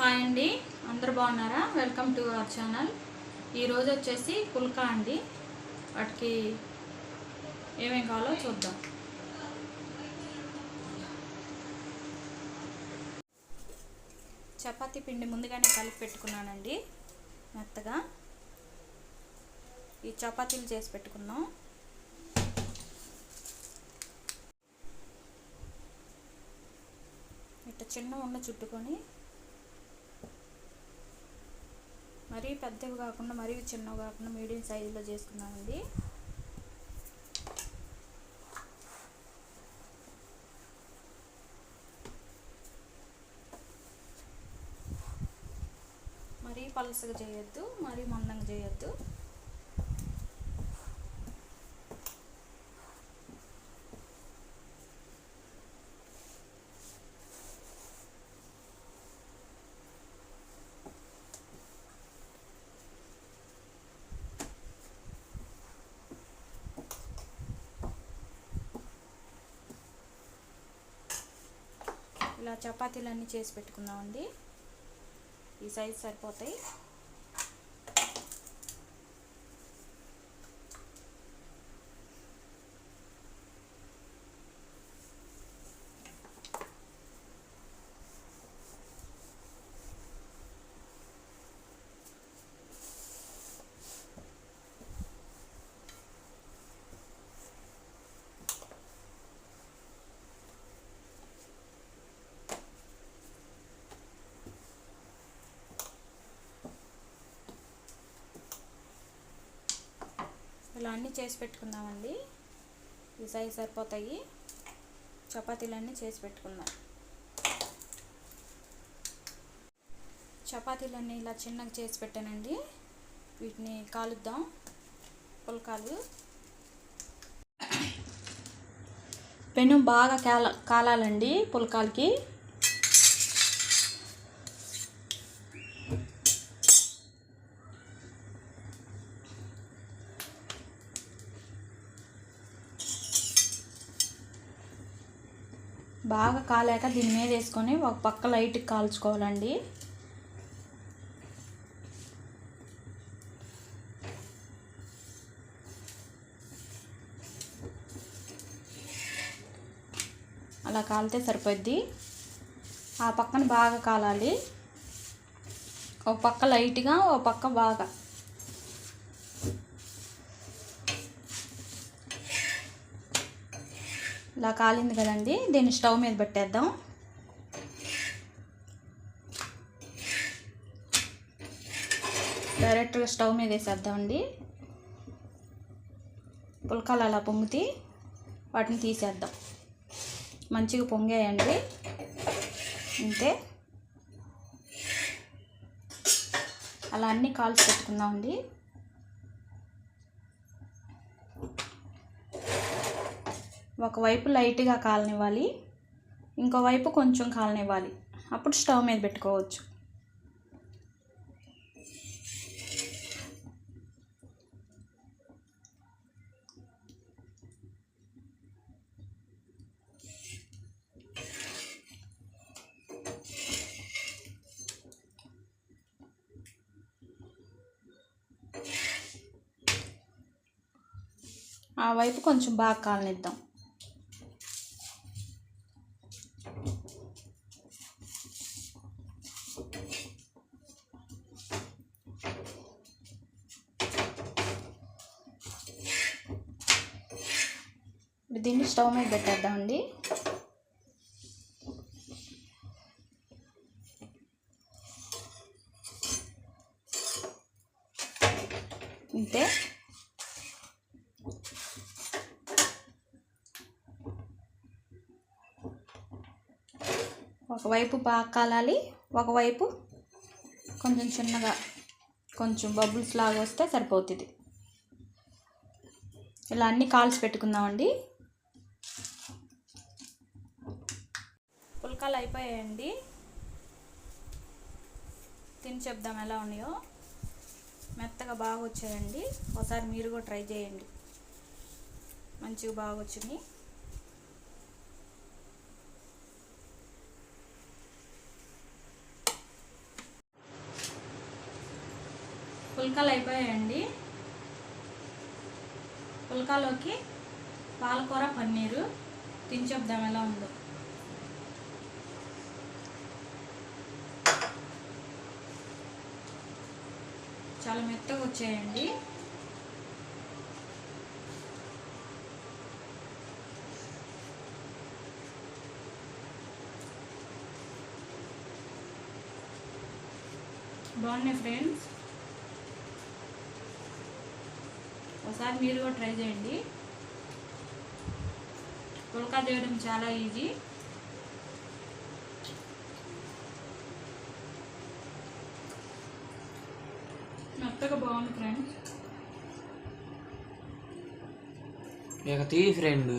Hi అండి. అందరు బాగున్నారా? వెల్కమ్ టు అవర్ ఛానల్ ఈరోజు వచ్చేసి పుల్కా అండి. వాటికి ఏమేం కావాలో చూద్దాం. చపాతీ పిండి ముందుగానే కలిపి పెట్టుకున్నానండి. మెత్తగా. ఈ చపాతీలు చేసి పెట్టుకున్నాం. ఇట్లా చిన్న ఉండ చుట్టుకొని మరీ పెద్దవి కాకుండా మరీ చిన్నవి కాకుండా మీడియం సైజులో చేసుకున్నామండి మరీ పలసగా చేయొద్దు మరీ మందంగా చేయొద్దు. ఇలా చపాతీలన్నీ చేసి పెట్టుకుందామండి. ఈ సైజ్ సరిపోతాయి. ఇలా అన్నీ చేసి పెట్టుకుందామండి. ఈ సైజ్ సరిపోతాయి. చపాతీలన్నీ చేసి పెట్టుకుందాం. చపాతీలన్నీ ఇలా చిన్నగా చేసి పెట్టానండి. వీటిని కాలుద్దాం. పుల్కాలు. పెను బాగా కాల కాలాలండి పుల్కాలకి. బాగా కాలాక దీని మీద వేసుకొని ఒక పక్క లైట్కి కాల్చుకోవాలండి. అలా కాలితే సరిపోద్ది. ఆ పక్కన బాగా కాలాలి. ఒక పక్క లైట్గా ఒక పక్క బాగా. ఇలా కాలింది కదండి దీన్ని స్టవ్ మీద పెట్టేద్దాం. డైరెక్ట్గా స్టవ్ మీద వేసేద్దామండి. పుల్కాలు అలా పొంగితే వాటిని తీసేద్దాం. మంచిగా పొంగాయండి. అంతే అలా అన్నీ కాల్చి పెట్టుకుందామండి. ఒకవైపు లైట్గా కాలనివ్వాలి ఇంకోవైపు కొంచెం కాలనివ్వాలి. అప్పుడు స్టవ్ మీద పెట్టుకోవచ్చు. ఆ వైపు కొంచెం బాగా కాలనిద్దాం. ఇప్పుడు దీన్ని స్టవ్ మీద పెట్టేద్దామండి. అంతే ఒకవైపు బాగా కాలాలి ఒకవైపు కొంచెం చిన్నగా కొంచెం బబుల్స్ లాగా వస్తే సరిపోతుంది. ఇలా అన్నీ కాల్చి పెట్టుకుందామండి. పుల్కాలు అయిపోయాయండి. తిని చెప్దాం ఎలా ఉన్నాయో. మెత్తగా బాగా వచ్చాయండి. ఒకసారి మీరు కూడా ట్రై చేయండి. మంచిగా బాగా వచ్చినాయి. పుల్కాలు అయిపోయాయండి. పుల్కాలోకి పాలకూర పన్నీరు. తిని చెప్దాం ఎలా ఉందో. చాలా మెత్తగా వచ్చాయండి. బాగున్నాయి ఫ్రెండ్స్? ఒకసారి మీరు కూడా ట్రై చేయండి. పుల్కా చేయడం చాలా ఈజీ. మెత్తగా బాగుంది ఫ్రెండ్స్ ఇక తీ ఫ్రెండ్